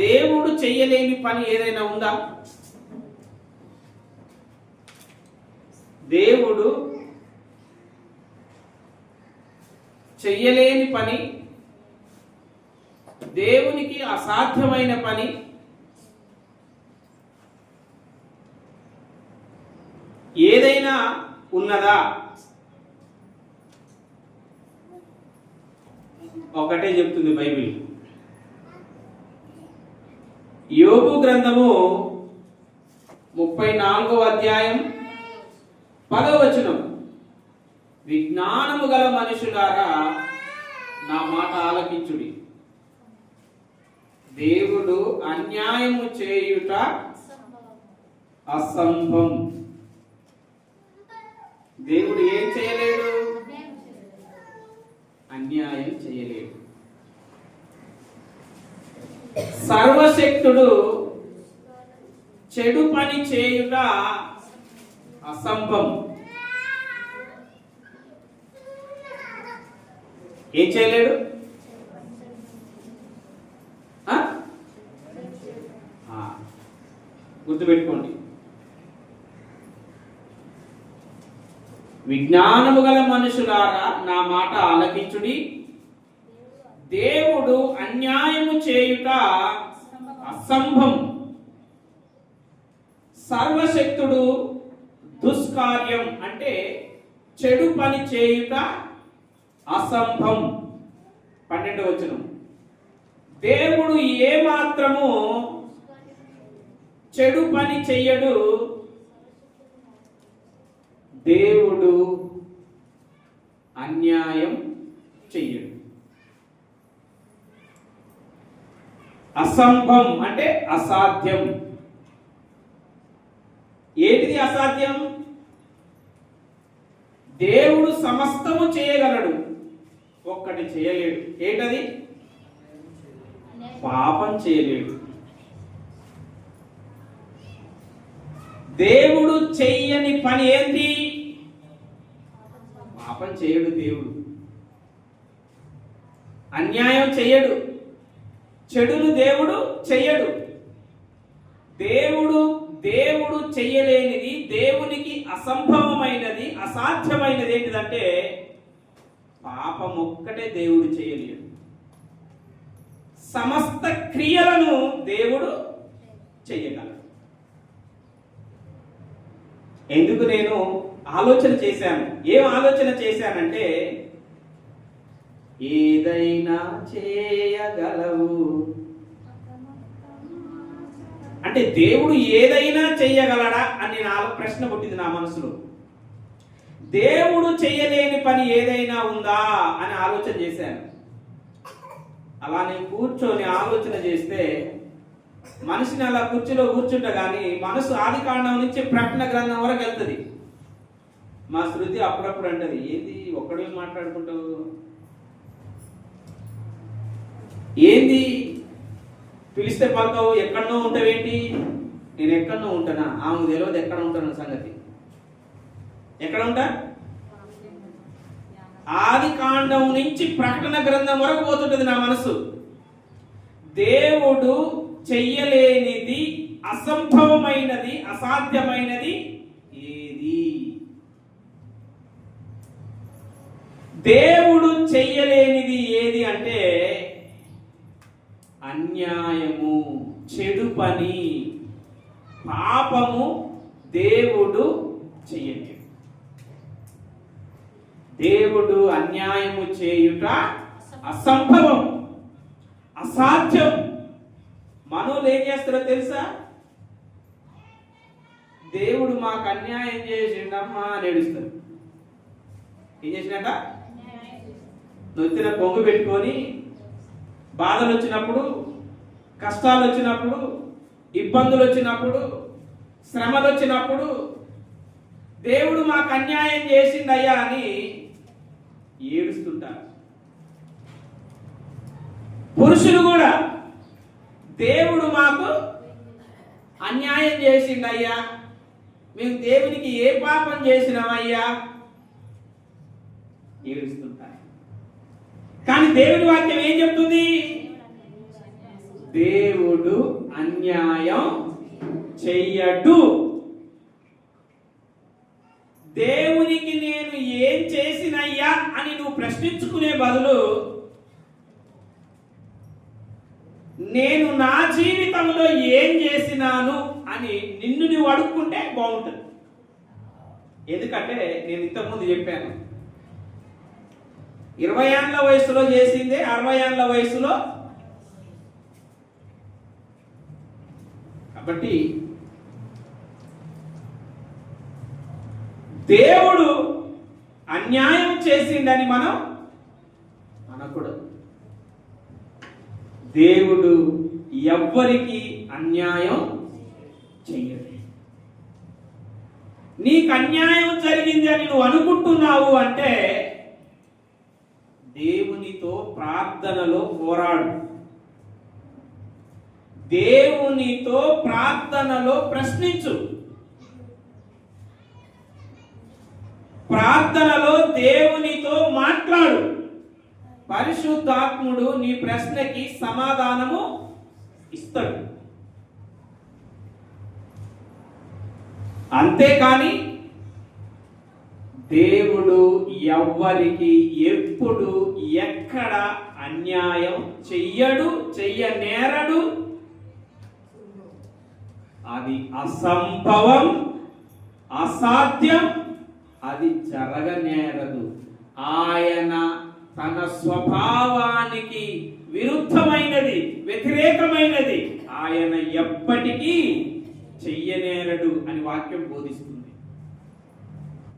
దేవుడు చెయ్యలేని పని ఏదైనా ఉందా? దేవుడు చెయ్యలేని పని దేవునికి అసాధ్యమైన పని ఏదైనా ఉన్నదా? ఒకటే చెప్తుంది బైబిల్. యోగు గ్రంథము ముప్పై నాలుగవ అధ్యాయం పదవచనం. విజ్ఞానము గల మనుషులారా నా మాట ఆలకించుడి. దేవుడు అన్యాయము చేయుట అసంభం దేవుడు ఏం చేయలేడు? అన్యాయం చేయలేడు. సర్వశక్తుడు చెడు పని చేయుట అసంభవం. ఏం చేయలేడు? ఆ? ఆ, గుర్తుపెట్టుకోండి. విజ్ఞానము గల మనుషులారా నా మాట ఆలకించుడి. దేవుడు అన్యాయము చేయుట అసంభం. సర్వశక్తుడు దుష్కార్యం అంటే చెడు పని చేయుట అసంభం. పన్నెండు వచనం. దేవుడు ఏ మాత్రము చెడు పని చెయ్యడు. దేవుడు అన్యాయం చెయ్యడు. అసంభం అంటే అసాధ్యం. ఏంటిది అసాధ్యం? దేవుడు సమస్తము చేయగలడు ఒక్కటి చేయలేడు. ఏంటది? పాపం చేయలేడు. దేవుడు చెయ్యని పని ఏంటి? పాపం చేయడు దేవుడు. అన్యాయం చేయడు చెడును దేవుడు చెయ్యడు. దేవుడు దేవుడు చెయ్యలేనిది దేవునికి అసంభవమైనది అసాధ్యమైనది ఏంటిదంటే పాపం ఒక్కటే దేవుడు చేయలేడు సమస్త క్రియలను దేవుడు చెయ్యగలడు. ఎందుకు నేను ఆలోచన చేశాను? ఏం ఆలోచన చేశానంటే ఏదైనా చేయగలవు. అంటే దేవుడు ఏదైనా చేయగలడా అని నా ప్రశ్న పుట్టింది నా మనసులో. దేవుడు చేయలేని పని ఏదైనా ఉందా అని ఆలోచన చేశాను. అలా నేను కూర్చొని ఆలోచన చేస్తే మనిషిని అలా కుర్చీలో కూర్చుంటే కానీ మనసు ఆది కాండం నుంచి ప్రకటన గ్రంథం వరకు వెళ్తుంది. మా శృతి అప్పుడప్పుడు అంటది ఏంది ఒక్కడే మాట్లాడుకుంటావు? ఏంది? పిలిస్తే పలకవు ఎక్కడనో ఉంటావేంటి? నేను ఎక్కడనో ఉంటానా? ఆమె తెలియదు ఎక్కడ ఉంటాను సంగతి. ఎక్కడ ఉంటా? ఆది కాండం నుంచి ప్రకటన గ్రంథం వరకు పోతుంటది నా మనసు. దేవుడు చెయ్యలేనిది అసంభవమైనది అసాధ్యమైనది ఏది? దేవుడు చెయ్యలేనిది ఏది అంటే అన్యాయము చెడు పని పాపము దేవుడు చెయ్యలేడు దేవుడు అన్యాయము చేయుట అసంభవం అసాధ్యం. మనోళ్ళు ఏం చేస్తారో తెలుసా? దేవుడు మాకు అన్యాయం చేసిండమ్మా అని ఏడుస్తారు. ఏం చేసినట్ట నొత్తిన పొంగు పెట్టుకొని బాధలు వచ్చినప్పుడు కష్టాలు వచ్చినప్పుడు ఇబ్బందులు వచ్చినప్పుడు శ్రమలు వచ్చినప్పుడు దేవుడు మాకు అన్యాయం చేసిండయ్యా అని ఏడుస్తుంటారు. పురుషులు కూడా దేవుడు మాకు అన్యాయం చేసిండయ్యా. మేము దేవునికి ఏ పాపం చేసినామయ్యా? ఏడుస్తుంటారు. కానీ దేవుడి వాక్యం ఏం చెప్తుంది? దేవుడు అన్యాయం చెయ్యడు. దేవునికి నేను ఏం చేసినయ్యా అని నువ్వు ప్రశ్నించుకునే బదులు నేను నా జీవితంలో ఏం చేసినాను అని నిన్ను నువ్వు అడుక్కుంటే బాగుంటుంది. ఎందుకంటే నేను ఇంతకుముందు చెప్పాను. ఇరవై ఏళ్ళ వయసులో చేసిందే అరవై ఏళ్ళ వయసులో కాబట్టి దేవుడు అన్యాయం చేసిండని మనం అనకూడదు. దేవుడు ఎవ్వరికి అన్యాయం చెయ్యడు నీకు అన్యాయం జరిగింది అని నువ్వు అనుకుంటున్నావు అంటే దేవునితో ప్రార్థనలో పోరాడు. దేవునితో ప్రార్థనలో ప్రశ్నించు. ప్రార్థనలో దేవునితో మాట్లాడు. పరిశుద్ధాత్ముడు నీ ప్రశ్నకి సమాధానము ఇస్తాడు. అంతేకాని దేవుడు ఎవ్వరికి ఎప్పుడు ఎక్కడ అన్యాయం చెయ్యడు చెయ్యనేరడు అది అసంభవం అసాధ్యం అది జరగనేరదు. ఆయన తన స్వభావానికి విరుద్ధమైనది వ్యతిరేకమైనది. ఆయన ఎప్పటికీ చెయ్యనేరడు అని వాక్యం బోధిస్తుంది.